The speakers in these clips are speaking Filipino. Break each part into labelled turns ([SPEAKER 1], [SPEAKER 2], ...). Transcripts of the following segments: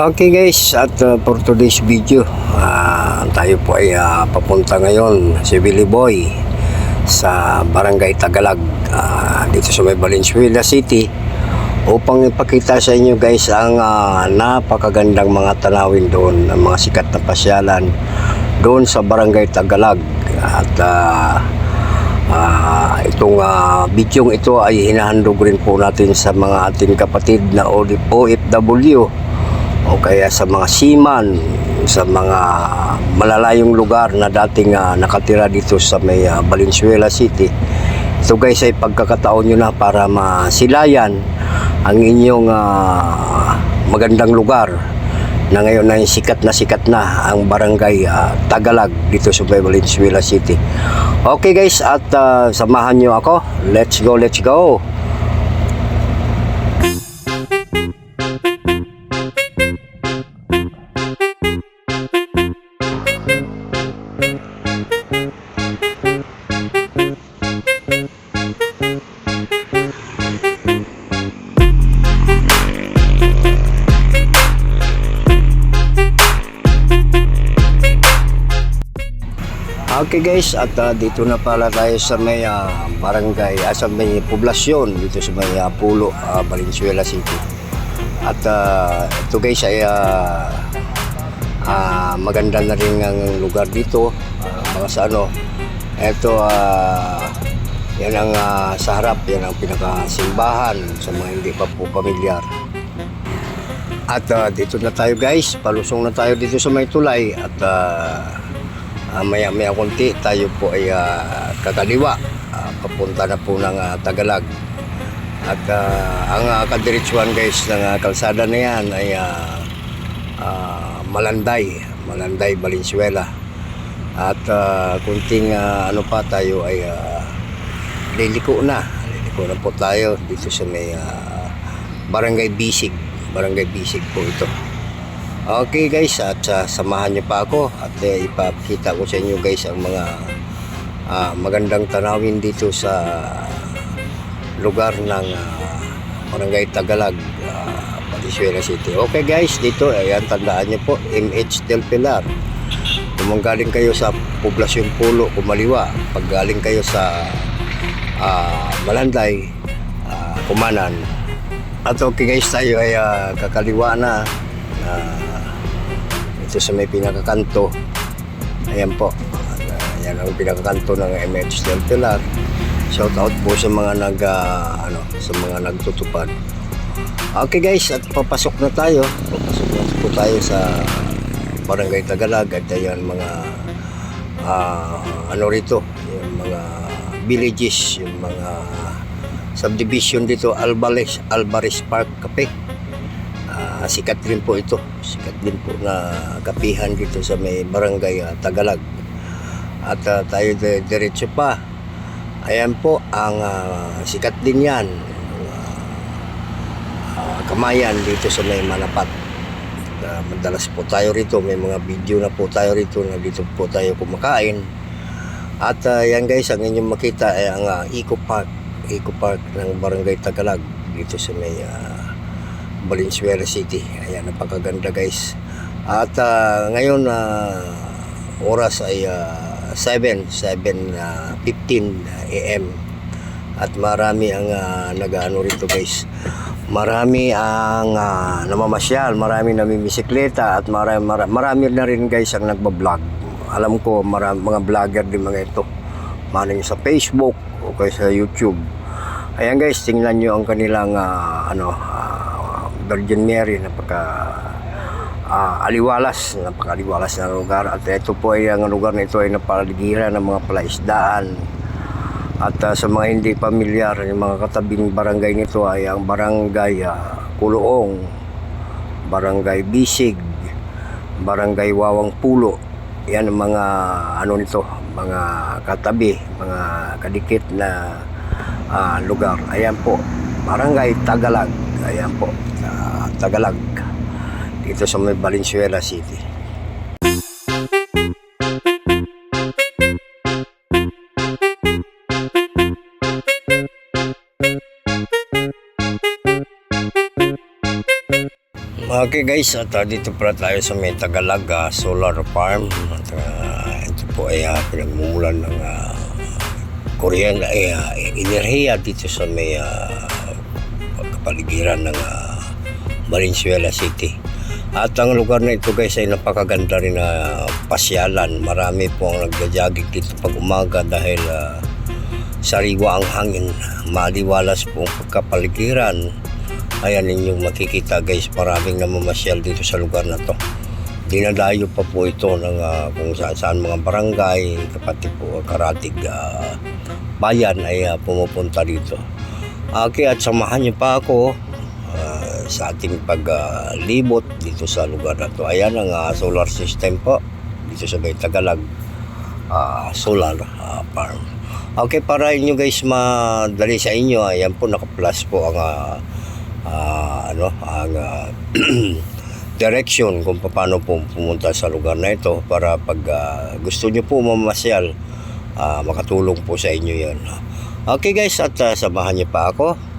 [SPEAKER 1] Okay guys, at uh, for today's video, ah, tayo po ay ah, papunta ngayon si Billy Boy sa Barangay Tagalag ah, dito sa may Valenzuela City upang ipakita sa inyo guys ang ah, napakagandang mga tanawin doon, ang mga sikat na pasyalan doon sa Barangay Tagalag. At ah, Ah, itong uh, bidyong ito ay hinahandog rin po natin sa mga ating kapatid na OFW o kaya sa mga seaman sa mga malalayong lugar na dating ah, nakatira dito sa may ah, Valenzuela City. Ito guys ay pagkakataon nyo na para masilayan ang inyong ah, magandang lugar na ngayon ay sikat na sikat na ang barangay ah, Tagalag dito sa may Valenzuela City. Okay guys, at ah, samahan nyo ako. Let's go, let's go. Guys, at ah, dito na pala tayo sa may ah, barangay, ah, sa may poblasyon dito sa may ah, Pulo, ah, Valenzuela City. At ah, ito guys ay ah, ah, maganda na rin ang lugar dito, mga sa ano. Ito, ah, yan ang ah, sa harap, yan ang pinakasimbahan sa mga hindi pa po pamilyar. At ah, dito na tayo guys, palusong na tayo dito sa may tulay at uh, maya maya konti tayo po ay ah, kakaliwa Ah, papunta na po ng ah, Tagalag. At ah, ang uh, kadiretsuhan guys ng ah, kalsada na yan ay ah, ah, Malanday, Malanday, Valenzuela. At uh, kunting ah, ano pa tayo ay uh, liliko na. Liliko na po tayo dito sa may ah, Barangay Bisig. Barangay Bisig po ito. Okay guys, at ah, samahan niyo pa ako at uh, ipakita ko sa inyo guys ang mga ah, magandang tanawin dito sa lugar ng ah, Barangay Tagalag, uh, Valenzuela City. Okay guys, dito ayan tandaan niyo po MH Del Pilar. Kung galing kayo sa Poblasyon Pulo, kumaliwa. Pag galing kayo sa ah, Malanday, ah, Kumanan. At okay guys, tayo ay ah, kakaliwa na. Ah, ito sa may pinakakanto. Ayan po. At, ah, yan ang pinakakanto ng MH Del Pilar. Shout out po sa mga nag ah, ano, sa mga nagtutupad. Okay guys, at papasok na tayo. Papasok na po tayo sa Barangay Tagalag at ayan mga ah, ano rito, yung mga villages, yung mga subdivision dito, Albares, Albares Park Cafe. Sikat din po ito. Sikat din po na kapihan dito sa may barangay ah, Tagalag. At ah, tayo de- diretso pa. Ayan po ang ah, sikat din yan. Ah, kamayan dito sa may Manapat. At, ah, madalas po tayo rito. May mga video na po tayo rito na dito po tayo kumakain. At ah, yan guys, ang inyong makita ay ang ah, Eco Park. Eco Park ng Barangay Tagalag dito sa may ah, Valenzuela City. Ayan, napakaganda guys. At ah, ngayon na oras ay ah, 7, 7, ah, 15 AM. At marami ang uh, nag-ano rito guys. Marami ang ah, namamasyal, marami namimisikleta at marami, marami, na rin guys ang nagbablog. Alam ko marami, mga vlogger din mga ito. Maning sa Facebook o kaya sa YouTube. Ayan guys, tingnan nyo ang kanilang ah, ano, ah, Virgin Mary napaka ah, aliwalas, napakaliwalas na lugar. At ito po ay ang lugar na ito ay napaligiran ng mga palaisdaan. At ah, sa mga hindi pamilyar yung mga katabing barangay nito ay ang barangay ah, Kuloong barangay Bisig barangay Wawang Pulo. Yan ang mga ano nito mga katabi mga kadikit na ah, lugar. Ayan po barangay Tagalag. Ayan po Tagalag dito sa may Valenzuela City Okay guys, at uh, dito pala tayo sa may Tagalaga Solar Farm. At uh, ito po ay uh, pinagmumulan ng uh, ay uh, enerhiya dito sa may uh, pagkapaligiran ng uh, Valenzuela City. At ang lugar na ito guys ay napakaganda rin na pasyalan. Marami po ang nagja-jogging dito pag umaga dahil uh, sariwa ang hangin. Maliwalas po ang pagkapaligiran. Ayan ninyong makikita guys, maraming namamasyal dito sa lugar na to. Dinadayo pa po ito ng ah, kung saan saan mga barangay, kapati po karatig ah, bayan ay ah, pumupunta dito. Okay, at samahan niyo pa ako ah, sa ating paglibot dito sa lugar na to. Ayan ang ah, solar system po dito sa Bay Tagalag ah, solar ah, farm. Okay, para inyo guys madali sa inyo, ayan po naka-plus po ang ah, ah, ano, ang ah, direction kung paano po pumunta sa lugar na ito para pag ah, gusto nyo po mamasyal, ah, makatulong po sa inyo yan. Okay guys, at ah, samahan niyo pa ako.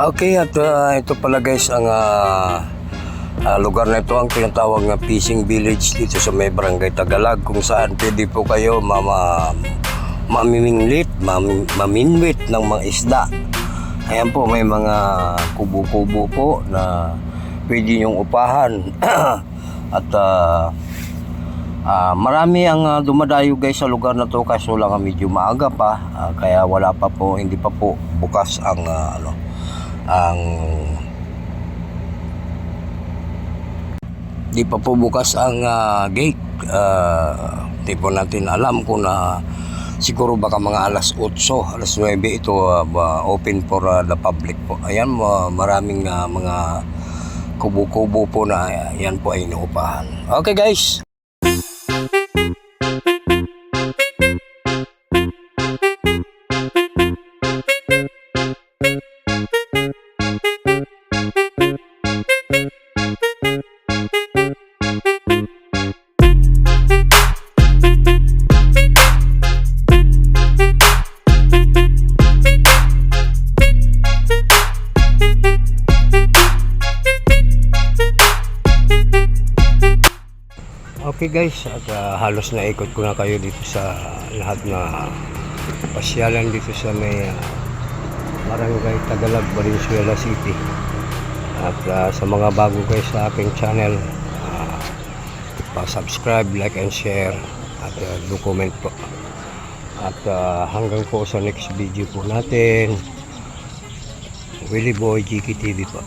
[SPEAKER 1] Okay, at ah, ito pala guys ang ah, ah, lugar na ito ang tinatawag na fishing village dito sa may barangay Tagalag kung saan pwede po kayo mama mamiminglit, mam, maminwit ng mga isda. Ayan po, may mga kubo-kubo po na pwede niyong upahan. At ah, ah, marami ang ah, dumadayo guys sa lugar na to kaso lang medyo maaga pa. Ah, kaya wala pa po, hindi pa po bukas ang ah, ano, ang di pa po bukas ang ah, gate. Ah, di po natin alam kung na siguro baka mga alas 8, alas 9 ito ba- open for ah, the public po. Ayan, ma- maraming ah, mga kubo-kubo po na yan po ay inuupahan. Okay guys. Guys, at ah, halos na ikot ko na kayo dito sa lahat na pasyalan dito sa may ah, Barangay Tagalog, Valenzuela City. At ah, sa mga bago kayo sa aking channel, ah, pa-subscribe, like and share at ah, do comment po. At ah, hanggang po sa next video po natin. Willie Boy GKTV po.